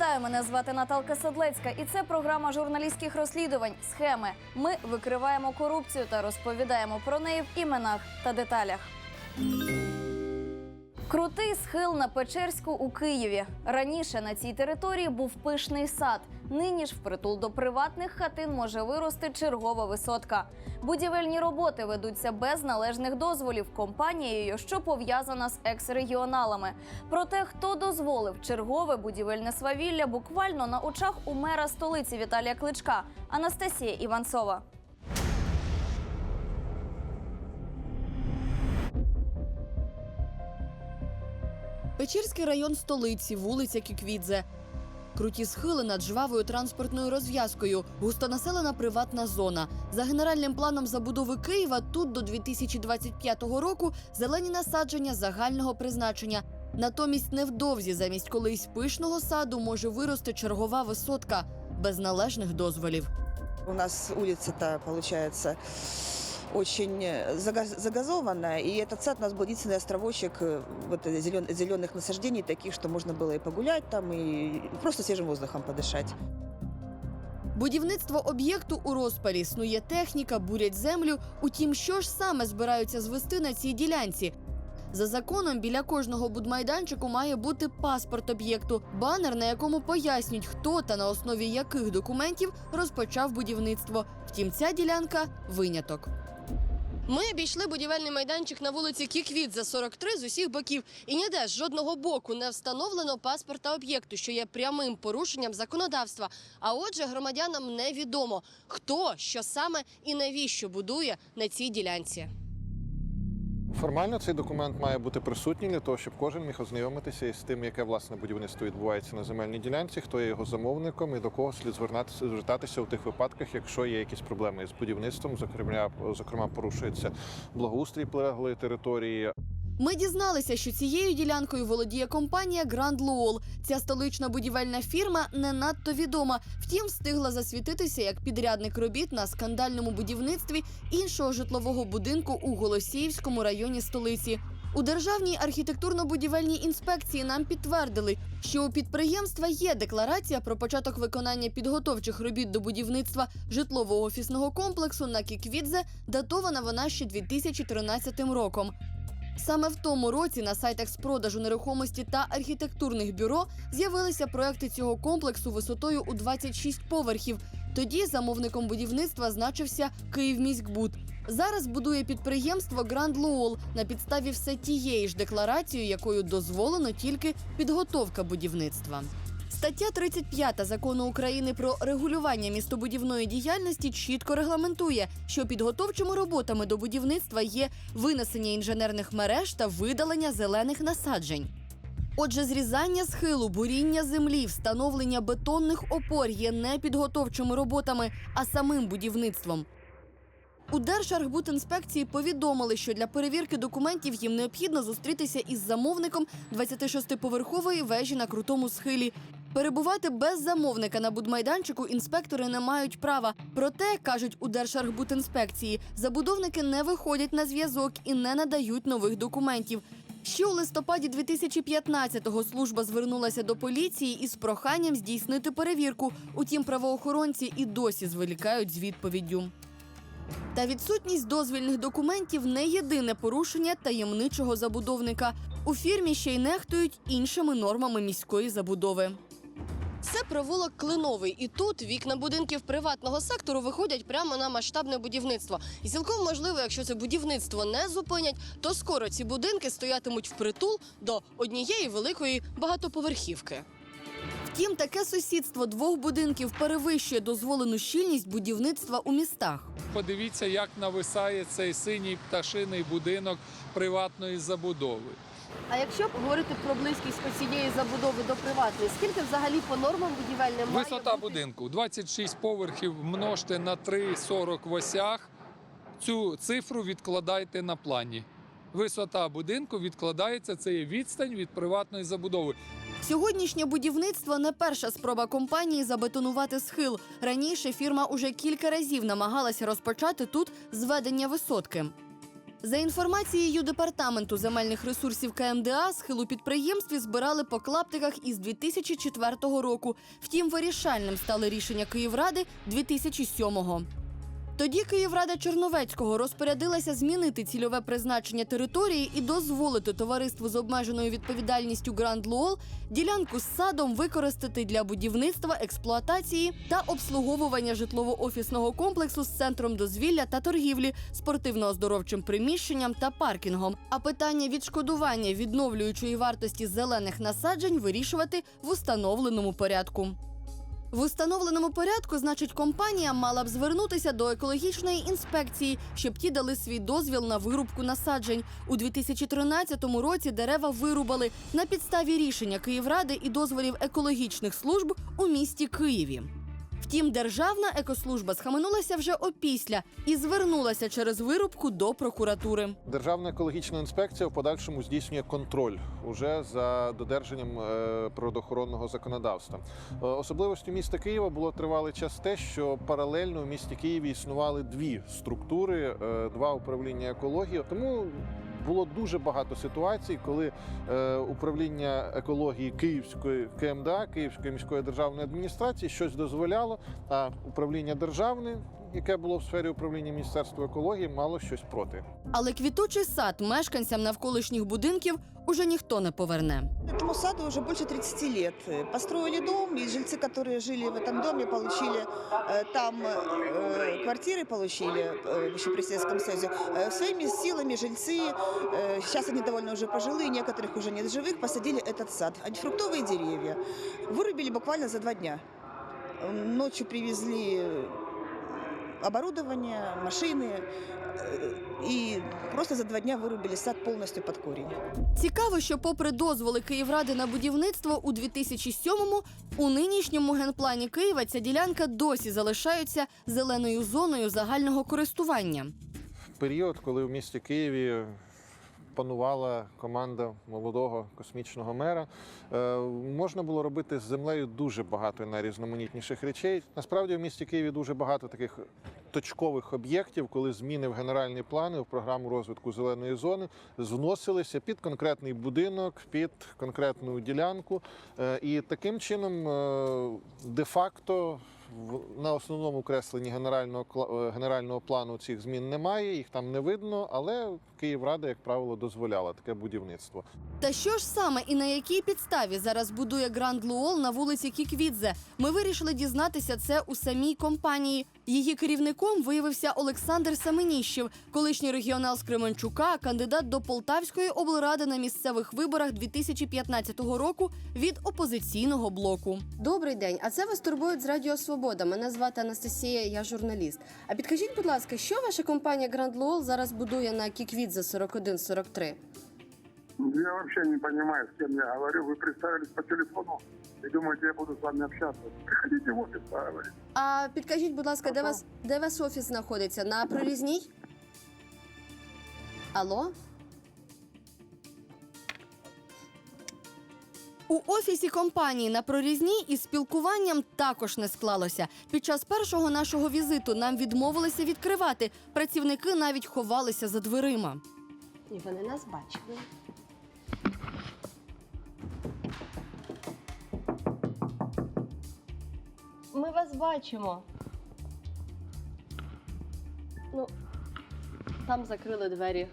Вітаю, мене звати Наталка Садлецька, і це програма журналістських розслідувань. Схеми. Ми викриваємо корупцію та розповідаємо про неї в іменах та деталях. Крутий схил на Печерську у Києві. Раніше на цій території був пишний сад. Нині ж впритул до приватних хатин може вирости чергова висотка. Будівельні роботи ведуться без належних дозволів компанією, що пов'язана з екс-регіоналами. Проте, хто дозволив чергове будівельне свавілля буквально на очах у мера столиці Віталія Кличка Анастасія Іванцова. Печерський район столиці, вулиця Кіквідзе. Круті схили над жвавою транспортною розв'язкою, густонаселена приватна зона. За генеральним планом забудови Києва тут до 2025 року зелені насадження загального призначення. Натомість невдовзі замість колись пишного саду може вирости чергова висотка без належних дозволів. У нас улица-то получается очень э, зага- загазованная, и этот сад у нас был единственный островочек э, вот зелен- зеленых насаждений, таких, что можно было и погулять там, и просто свежим воздухом подышать. Будівництво об'єкту у розпалі снує техніка, бурять землю. Утім, що ж саме збираються звести на цій ділянці? За законом біля кожного будмайданчику має бути паспорт об'єкту, банер, на якому пояснюють, хто та на основі яких документів розпочав будівництво. Втім, ця ділянка виняток. Ми обійшли будівельний майданчик на вулиці Кіквідзе 43 з усіх боків, і ніде з жодного боку не встановлено паспорта об'єкту, що є прямим порушенням законодавства. А отже, громадянам невідомо, хто, що саме і навіщо будує на цій ділянці. Формально цей документ має бути присутній для того, щоб кожен міг ознайомитися із тим, яке власне будівництво відбувається на земельній ділянці, хто є його замовником і до кого слід звертатися, у тих випадках, якщо є якісь проблеми з будівництвом, зокрема, зокрема порушується благоустрій прилеглої території, Ми дізналися, що цією ділянкою володіє компанія Grand Lowell. Ця столична будівельна фірма не надто відома. Втім, встигла засвітитися як підрядник робіт на скандальному будівництві іншого житлового будинку у Голосіївському районі столиці. У державній архітектурно-будівельній інспекції нам підтвердили, що у підприємства є декларація про початок виконання підготовчих робіт до будівництва житлового офісного комплексу на Кіквідзе, датована вона ще 2013 роком. Саме в тому році на сайтах з продажу нерухомості та архітектурних бюро з'явилися проекти цього комплексу висотою у 26 поверхів. Тоді замовником будівництва значився Київміськбуд. Зараз будує підприємство Гранд Луол на підставі все тієї ж декларації, якою дозволено тільки підготовка будівництва. Стаття 35 закону України про регулювання містобудівної діяльності чітко регламентує, що підготовчими роботами до будівництва є винесення інженерних мереж та видалення зелених насаджень. Отже, зрізання схилу, буріння землі, встановлення бетонних опор є не підготовчими роботами, а самим будівництвом. У Держархбудінспекції повідомили, що для перевірки документів їм необхідно зустрітися із замовником 26-поверхової вежі на крутому схилі. Перебувати без замовника на будмайданчику інспектори не мають права. Проте кажуть у Держархбудінспекції, забудовники не виходять на зв'язок і не надають нових документів. Ще у листопаді 2015-го служба звернулася до поліції із проханням здійснити перевірку. Утім, правоохоронці і досі зволікають з відповіддю. Та відсутність дозвільних документів не єдине порушення таємничого забудовника. У фірмі ще й нехтують іншими нормами міської забудови. Це провулок Клиновий, і тут вікна будинків приватного сектору виходять прямо на масштабне будівництво. І цілком можливо, якщо це будівництво не зупинять, то скоро ці будинки стоятимуть впритул до однієї великої багатоповерхівки. Втім, таке сусідство двох будинків перевищує дозволену щільність будівництва у містах. Подивіться, як нависає цей синій пташиний будинок приватної забудови. А якщо говорити про близькість цієї забудови до приватної, скільки взагалі по нормам будівельним має Висота бути? будинку 26 поверхів множте на 3,40 в осях. Цю цифру відкладайте на плані. Висота будинку відкладається, це є відстань від приватної забудови. Сьогоднішнє будівництво не перша спроба компанії забетонувати схил. Раніше фірма уже кілька разів намагалася розпочати тут зведення висотки. За інформацією департаменту земельних ресурсів КМДА, схилу підприємстві збирали по клаптиках із 2004 року. Втім, вирішальним стало рішення Київради 2007-го. Тоді Київрада Черновецького розпорядилася змінити цільове призначення території і дозволити товариству з обмеженою відповідальністю Гранд Луол ділянку з садом використати для будівництва, експлуатації та обслуговування житлово-офісного комплексу з центром дозвілля та торгівлі, спортивно-оздоровчим приміщенням та паркінгом. А питання відшкодування відновлюючої вартості зелених насаджень вирішувати в установленому порядку. В установленому порядку, значить, компанія мала б звернутися до екологічної інспекції, щоб ті дали свій дозвіл на вирубку насаджень. У 2013 році дерева вирубали на підставі рішення Київради і дозволів екологічних служб у місті Києві. Втім, державна екослужба схаменулася вже опісля і звернулася через вирубку до прокуратури. Державна екологічна інспекція в подальшому здійснює контроль уже за додержанням е, природоохоронного законодавства. Е, Особливостю міста Києва було тривалий час те, що паралельно в місті Києві існували дві структури, е, два управління екології. Тому було дуже багато ситуацій, коли е, управління екології Київської КМДА, Київської міської державної адміністрації щось дозволяло, а управління державне, яке було в сфері управління Міністерства екології, мало щось проти. Але квітучий сад мешканцям навколишніх будинків уже ніхто не поверне. Этому саду уже больше 30 лет. Построили дом, и жильцы, которые жили в этом доме, получили э, там э, квартиры, получили э, еще при Советском Союзе. Э, своими силами жильцы, э, сейчас они довольно уже пожилые, некоторых уже нет живых, посадили этот сад. Фруктовые деревья. Вырубили буквально за два дня. Э, Ночью привезли оборудование, машины. э, И просто за два дня вырубили сад полностью под корень. Цікаво, що попри дозволи Київради на будівництво у 2007-му, у нинішньому генплані Києва ця ділянка досі залишається зеленою зоною загального користування. період, коли в місті Києві панувала команда молодого космічного мера, е, можна було робити з землею дуже багато найрізноманітніших речей. Насправді в місті Києві дуже багато таких точкових об'єктів, коли зміни в генеральні плани в програму розвитку зеленої зони вносилися під конкретний будинок, під конкретну ділянку. Е, І таким чином, е, де-факто, на основному кресленні генерального е, генерального плану цих змін немає, їх там не видно, але Київрада, як правило, дозволяла таке будівництво. Та що ж саме і на якій підставі зараз будує Гранд Луол на вулиці Кіквідзе? Ми вирішили дізнатися це у самій компанії. Її керівником виявився Олександр Саменіщев, колишній регіонал з Кременчука, кандидат до Полтавської облради на місцевих виборах 2015 року від опозиційного блоку. Добрий день. А це вас турбують з Радіо Свобода. Мене звати Анастасія, я журналіст. А підкажіть, будь ласка, що ваша компанія Grand Lowell зараз будує на Кіквідзе 4143? Я вообще не понимаю, с кем я говорю. Вы представились по телефону и думаете, я буду с вами общаться. Приходите в офис поговорить. А підкажіть, будь ласка, де вас де вас офіс знаходиться? На прорізній? Алло? У офісі компанії на прорізній із спілкуванням також не склалося. Під час першого нашого візиту нам відмовилися відкривати. Працівники навіть ховалися за дверима. Ні, вони нас бачили. Ми вас бачимо. Ну, там закрили двері.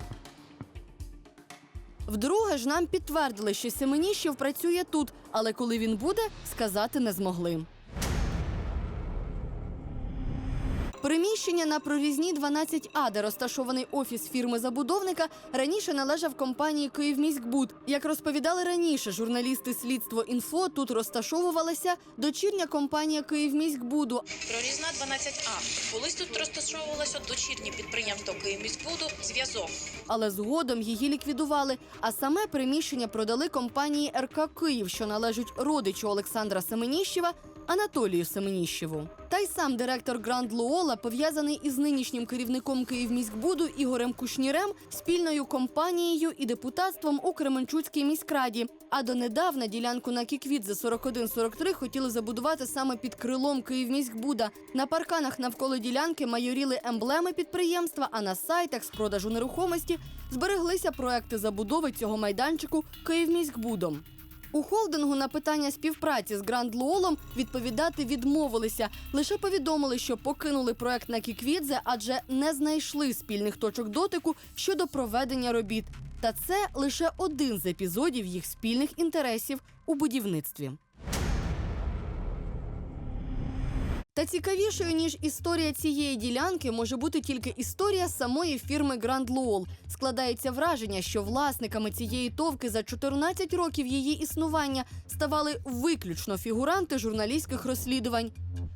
Вдруге ж нам підтвердили, що Семеніщев працює тут, але коли він буде, сказати не змогли. Приміщення на прорізні 12А, де розташований офіс фірми забудовника, раніше належав компанії Київміськбуд. Як розповідали раніше журналісти слідство інфо, тут розташовувалася дочірня компанія Київміськбуду. Прорізна 12А. Колись тут розташовувалося дочірнє підприємство Київміськбуду «Зв'язок». але згодом її ліквідували. А саме приміщення продали компанії РК Київ, що належить родичу Олександра Семеніщева Анатолію Семеніщеву. Та й сам директор Гранд Луола пов'язаний із нинішнім керівником Київміськбуду Ігорем Кушнірем, спільною компанією і депутатством у Кременчуцькій міськраді. А донедавна ділянку на Кіквідзе 41-43 хотіли забудувати саме під крилом Київміськбуда. На парканах навколо ділянки майоріли емблеми підприємства, а на сайтах з продажу нерухомості збереглися проекти забудови цього майданчику Київміськбудом. У холдингу на питання співпраці з Гранд Луолом відповідати відмовилися. Лише повідомили, що покинули проект на Кіквідзе, адже не знайшли спільних точок дотику щодо проведення робіт. Та це лише один з епізодів їх спільних інтересів у будівництві. Та цікавішою ніж історія цієї ділянки може бути тільки історія самої фірми Grand Lowell. Складається враження, що власниками цієї товки за 14 років її існування ставали виключно фігуранти журналістських розслідувань.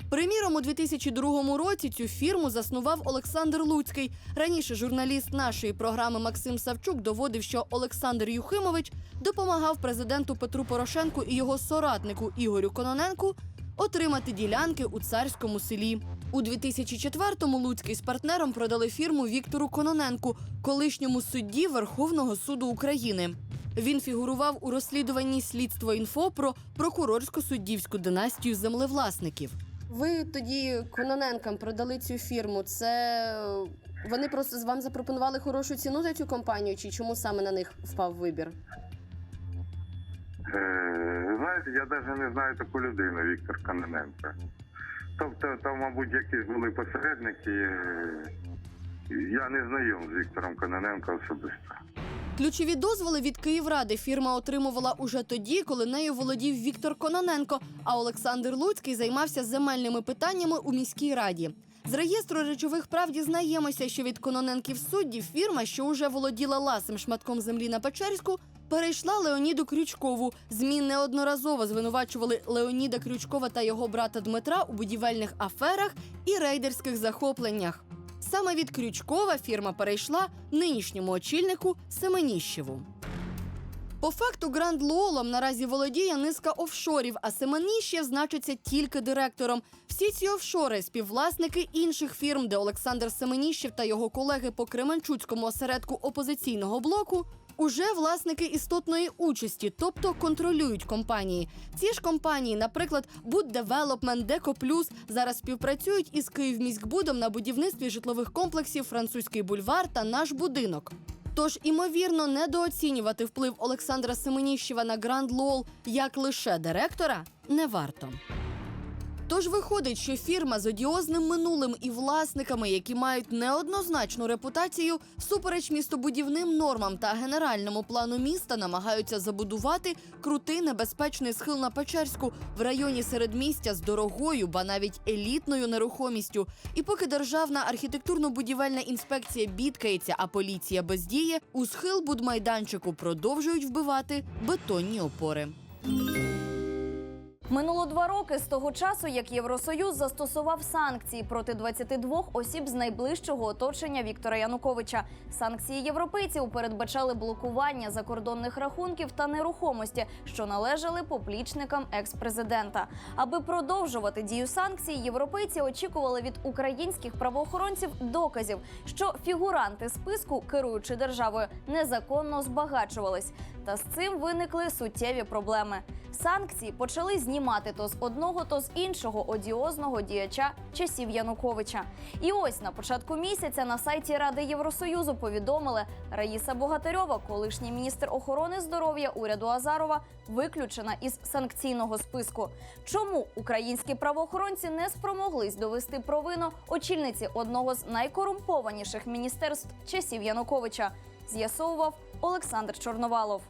Приміром, у 2002 році цю фірму заснував Олександр Луцький. Раніше журналіст нашої програми Максим Савчук доводив, що Олександр Юхимович допомагав президенту Петру Порошенку і його соратнику Ігорю Кононенку отримати ділянки у царському селі. У 2004-му Луцький з партнером продали фірму Віктору Кононенку, колишньому судді Верховного суду України. Він фігурував у розслідуванні слідство інфо про прокурорсько-суддівську династію землевласників. Ви тоді Кононенкам продали цю фірму. Це е, вони просто з вам запропонували хорошу ціну за цю компанію, чи чому саме на них впав вибір? Знаєте, я навіть не знаю таку людину, Віктор Кононенко. Тобто, там, мабуть, якісь були посередники. Я не знайом з Віктором Кононенко особисто. Ключові дозволи від Київради фірма отримувала уже тоді, коли нею володів Віктор Кононенко. А Олександр Луцький займався земельними питаннями у міській раді. З реєстру речових прав дізнаємося, що від Кононенків суддів фірма, що уже володіла ласим шматком землі на Печерську, перейшла Леоніду Крючкову. ЗМІ неодноразово звинувачували Леоніда Крючкова та його брата Дмитра у будівельних аферах і рейдерських захопленнях. Саме від Крючкова фірма перейшла нинішньому очільнику Семеніщеву. По факту Гранд Лолом наразі володіє низка офшорів, а Семеніщев значиться тільки директором. Всі ці офшори співвласники інших фірм, де Олександр Семеніщев та його колеги по Кременчуцькому осередку опозиційного блоку. Уже власники істотної участі, тобто контролюють компанії. Ці ж компанії, наприклад, Буд Девелопмент, Деко Плюс, зараз співпрацюють із Київміськбудом на будівництві житлових комплексів Французький бульвар та наш будинок. Тож, імовірно, недооцінювати вплив Олександра Семеніщева на Гранд Лол як лише директора не варто. Тож виходить, що фірма з одіозним минулим і власниками, які мають неоднозначну репутацію, всупереч містобудівним нормам та генеральному плану міста, намагаються забудувати крутий небезпечний схил на Печерську в районі середмістя з дорогою, ба навіть елітною нерухомістю. І поки державна архітектурно-будівельна інспекція бідкається, а поліція бездіє, у схил будмайданчику продовжують вбивати бетонні опори. Минуло два роки з того часу, як Євросоюз застосував санкції проти 22 осіб з найближчого оточення Віктора Януковича. Санкції європейців передбачали блокування закордонних рахунків та нерухомості, що належали поплічникам екс-президента. Аби продовжувати дію санкцій, європейці очікували від українських правоохоронців доказів, що фігуранти списку, керуючи державою, незаконно збагачувались. Та з цим виникли суттєві проблеми. Санкції почали знімати то з одного, то з іншого одіозного діяча часів Януковича. І ось на початку місяця на сайті Ради Євросоюзу повідомили, Раїса Богатирьова, колишній міністр охорони здоров'я уряду Азарова, виключена із санкційного списку. Чому українські правоохоронці не спромоглись довести провину очільниці одного з найкорумпованіших міністерств часів Януковича? З'ясовував Олександр Чорновалов.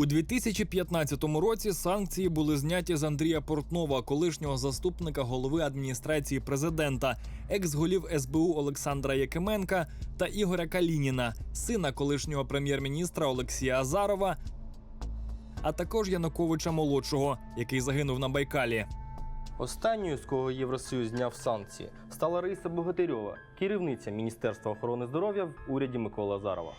У 2015 році санкції були зняті з Андрія Портнова, колишнього заступника голови адміністрації президента, екс-голів СБУ Олександра Якименка та Ігоря Калініна, сина колишнього прем'єр-міністра Олексія Азарова, а також Януковича молодшого, який загинув на Байкалі. Останньою, з кого Євросоюз зняв санкції, стала Раїса Богатирьова, керівниця Міністерства охорони здоров'я в уряді Миколи Азарова.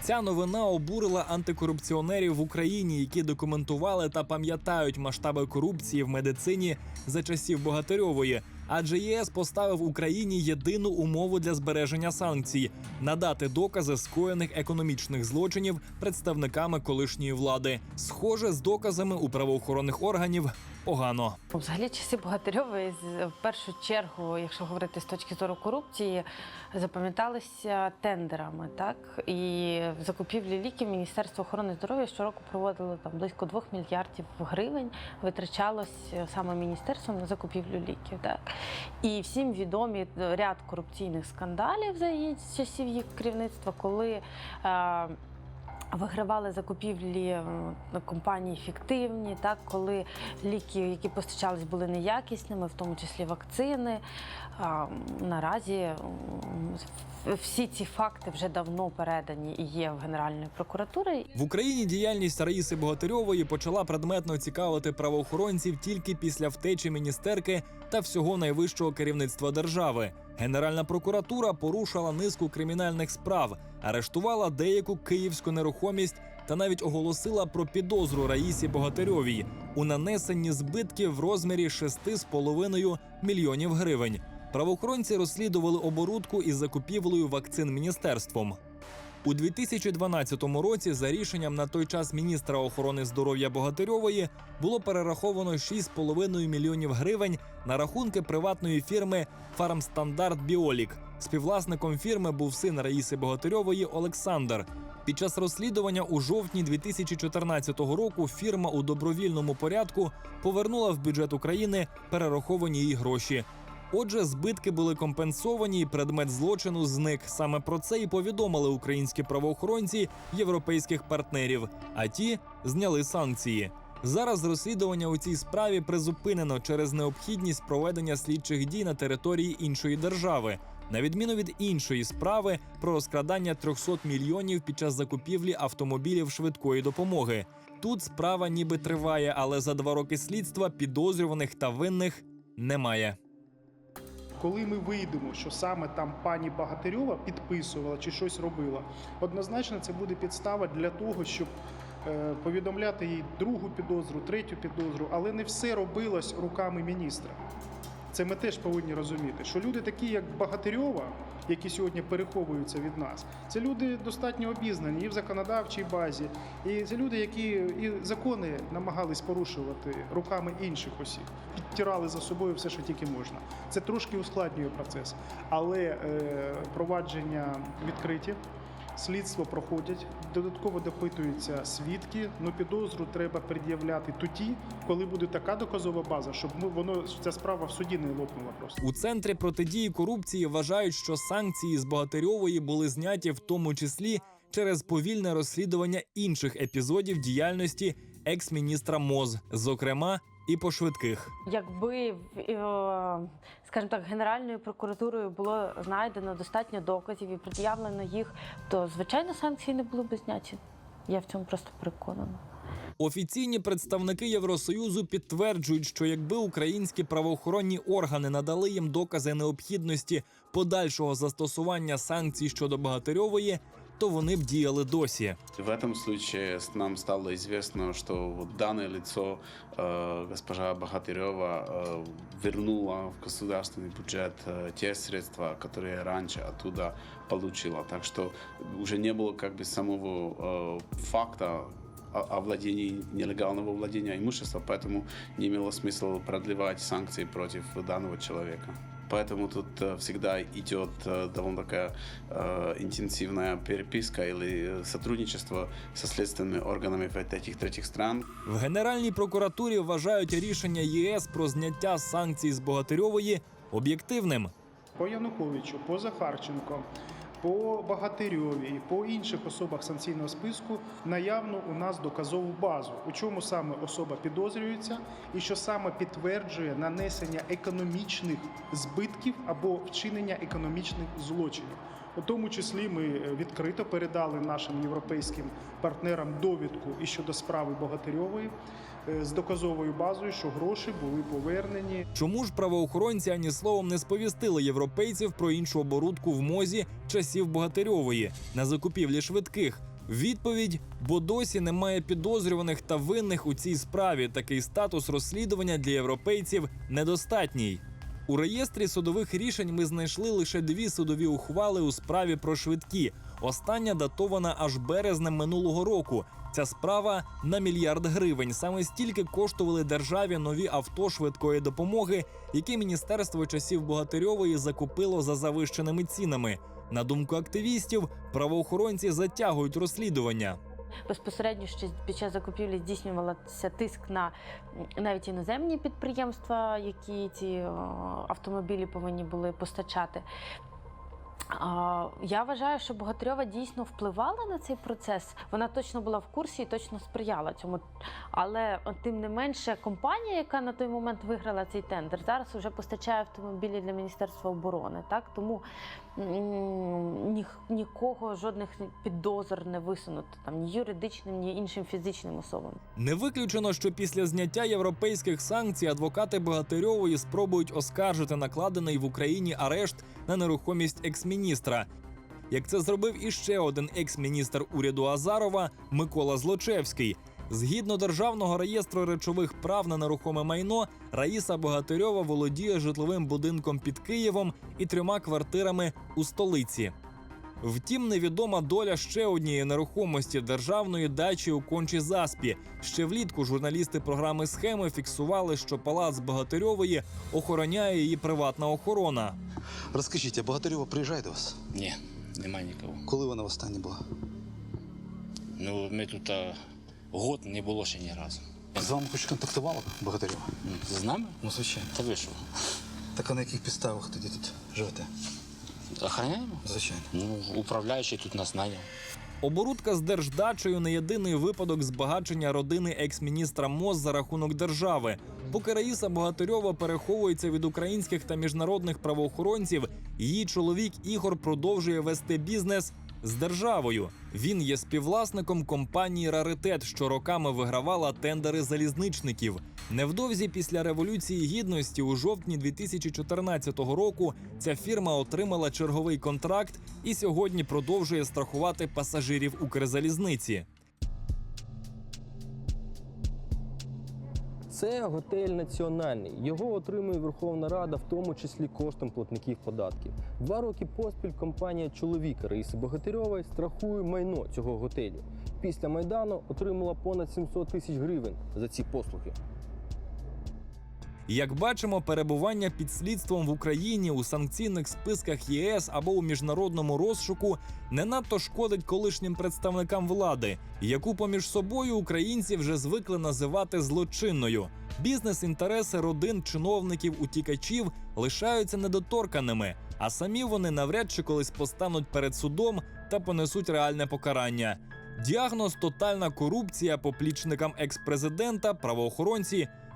Ця новина обурила антикорупціонерів в Україні, які документували та пам'ятають масштаби корупції в медицині за часів Богатирьової. Адже ЄС поставив Україні єдину умову для збереження санкцій надати докази скоєних економічних злочинів представниками колишньої влади. Схоже, з доказами у правоохоронних органів погано. Взагалі часи Богатирьової в першу чергу, якщо говорити з точки зору корупції, запам'яталися тендерами, так і в закупівлі ліків Міністерство охорони здоров'я щороку проводило там близько 2 мільярдів гривень. Витрачалось е, саме міністерством на закупівлю ліків. Так і всім відомі ряд корупційних скандалів за її часів їх керівництва, коли. Е, Вигравали закупівлі компанії фіктивні, так коли ліки, які постачались, були неякісними, в тому числі вакцини. А, Наразі всі ці факти вже давно передані і є в Генеральної прокуратури. В Україні діяльність Раїси Богатирьової почала предметно цікавити правоохоронців тільки після втечі міністерки та всього найвищого керівництва держави. Генеральна прокуратура порушила низку кримінальних справ, арештувала деяку київську нерухомість та навіть оголосила про підозру Раїсі Богатирьовій у нанесенні збитків в розмірі 6,5 мільйонів гривень. Правоохоронці розслідували оборудку із закупівлею вакцин міністерством. У 2012 році, за рішенням на той час міністра охорони здоров'я Богатирьової, було перераховано 6,5 мільйонів гривень на рахунки приватної фірми Фармстандарт Біолік. Співвласником фірми був син Раїси Богатирьової Олександр. Під час розслідування у жовтні 2014 року фірма у добровільному порядку повернула в бюджет України перераховані їй гроші. Отже, збитки були компенсовані, і предмет злочину зник. Саме про це і повідомили українські правоохоронці європейських партнерів. А ті зняли санкції. Зараз розслідування у цій справі призупинено через необхідність проведення слідчих дій на території іншої держави, на відміну від іншої справи про розкрадання 300 мільйонів під час закупівлі автомобілів швидкої допомоги. Тут справа ніби триває, але за два роки слідства підозрюваних та винних немає. Коли ми вийдемо, що саме там пані Багатирьова підписувала чи щось робила, однозначно це буде підстава для того, щоб е, повідомляти їй другу підозру, третю підозру, але не все робилось руками міністра. Це ми теж повинні розуміти, що люди такі, як Багатирьова, які сьогодні переховуються від нас, це люди достатньо обізнані і в законодавчій базі, і це люди, які і закони намагались порушувати руками інших осіб, підтирали за собою все, що тільки можна. Це трошки ускладнює процес, але е, провадження відкриті. Слідство проходять, додатково допитуються свідки. Ну підозру треба пред'являти тоді, коли буде така доказова база, щоб ми воно ця справа в суді не лопнула просто. У центрі протидії корупції вважають, що санкції з Богатирьової були зняті в тому числі через повільне розслідування інших епізодів діяльності екс-міністра МОЗ, зокрема і по швидких. Якби е, скажімо так, Генеральною прокуратурою було знайдено достатньо доказів і пред'явлено їх, то звичайно санкції не були б зняті. Я в цьому просто переконана. Офіційні представники Євросоюзу підтверджують, що якби українські правоохоронні органи надали їм докази необхідності подальшого застосування санкцій щодо Богатирьової, то вони б діяли досі. В этом случае с- нам стало известно, что вот данное лицо, э, госпожа Богатырева, э, вернула в государственный бюджет э, те средства, которые раньше оттуда получила. Так что уже не было как бы самого э, факта о о владении, нелегального владения имущества, поэтому не имело смысла продлевать санкции против данного человека. Поэтому тут э, всегда идет э, довольно такая э, интенсивная переписка или э, сотрудничество со следственными органами в этих третьих стран. В Генеральній прокуратурі вважають рішення ЄС про зняття санкцій з Богатирьової об'єктивним. По Януковичу, по Захарченко, по Багатирьові і по інших особах санкційного списку наявно у нас доказову базу, у чому саме особа підозрюється, і що саме підтверджує нанесення економічних збитків або вчинення економічних злочинів. У тому числі ми е, відкрито передали нашим європейським партнерам довідку і щодо справи Богатирьової з доказовою базою, що гроші були повернені. Чому ж правоохоронці ані словом не сповістили європейців про іншу оборудку в мозі часів Богатирьової на закупівлі швидких? Відповідь: бо досі немає підозрюваних та винних у цій справі. Такий статус розслідування для європейців недостатній. У реєстрі судових рішень ми знайшли лише дві судові ухвали у справі про швидкі. Остання датована аж березнем минулого року. Ця справа на мільярд гривень. Саме стільки коштували державі нові авто швидкої допомоги, які міністерство часів Богатирьової закупило за завищеними цінами. На думку активістів, правоохоронці затягують розслідування. Безпосередньо ще під час закупівлі здійснювався тиск на навіть іноземні підприємства, які ці е, автомобілі повинні були постачати. Я вважаю, що Богатирьова дійсно впливала на цей процес. Вона точно була в курсі і точно сприяла цьому. Але тим не менше, компанія, яка на той момент виграла цей тендер, зараз вже постачає автомобілі для Міністерства оборони. Так тому ні, нікого жодних підозр не висунуто там ні юридичним, ні іншим фізичним особам. Не виключено, що після зняття європейських санкцій адвокати Богатирьової спробують оскаржити накладений в Україні арешт на нерухомість екс-міністра. Як це зробив іще один екс-міністр уряду Азарова Микола Злочевський. Згідно державного реєстру речових прав на нерухоме майно, Раїса Богатирьова володіє житловим будинком під Києвом і трьома квартирами у столиці. Втім, невідома доля ще однієї нерухомості державної дачі у кончі заспі. Ще влітку журналісти програми схеми фіксували, що палац Богатирьової охороняє її приватна охорона. Розкажіть, а Богатирьова приїжджає до вас? Ні, немає нікого. Коли вона востаннє була? Ну, ми тут а, год не було ще ні разу. З вами хоч контактувала Богатирьова? З нами? Ну, звичайно. Та ви що? Так а на яких підставах тоді тут живете? Охороняємо? Звичайно. Ну, управляючий тут нас найняв. Оборудка з держдачею не єдиний випадок збагачення родини екс-міністра МОЗ за рахунок держави. Поки Раїса Богатирьова переховується від українських та міжнародних правоохоронців, її чоловік Ігор продовжує вести бізнес з державою. Він є співвласником компанії Раритет, що роками вигравала тендери залізничників. Невдовзі після революції гідності у жовтні 2014 року ця фірма отримала черговий контракт і сьогодні продовжує страхувати пасажирів Укрзалізниці. Це готель національний. Його отримує Верховна Рада, в тому числі коштом платників податків. Два роки поспіль компанія чоловіка Раїси Богатирьової страхує майно цього готелю. Після майдану отримала понад 700 тисяч гривень за ці послуги. Як бачимо, перебування під слідством в Україні у санкційних списках ЄС або у міжнародному розшуку не надто шкодить колишнім представникам влади, яку поміж собою українці вже звикли називати злочинною. Бізнес-інтереси родин чиновників утікачів лишаються недоторканими, а самі вони навряд чи колись постануть перед судом та понесуть реальне покарання. Діагноз тотальна корупція поплічникам екс-президента, правоохоронці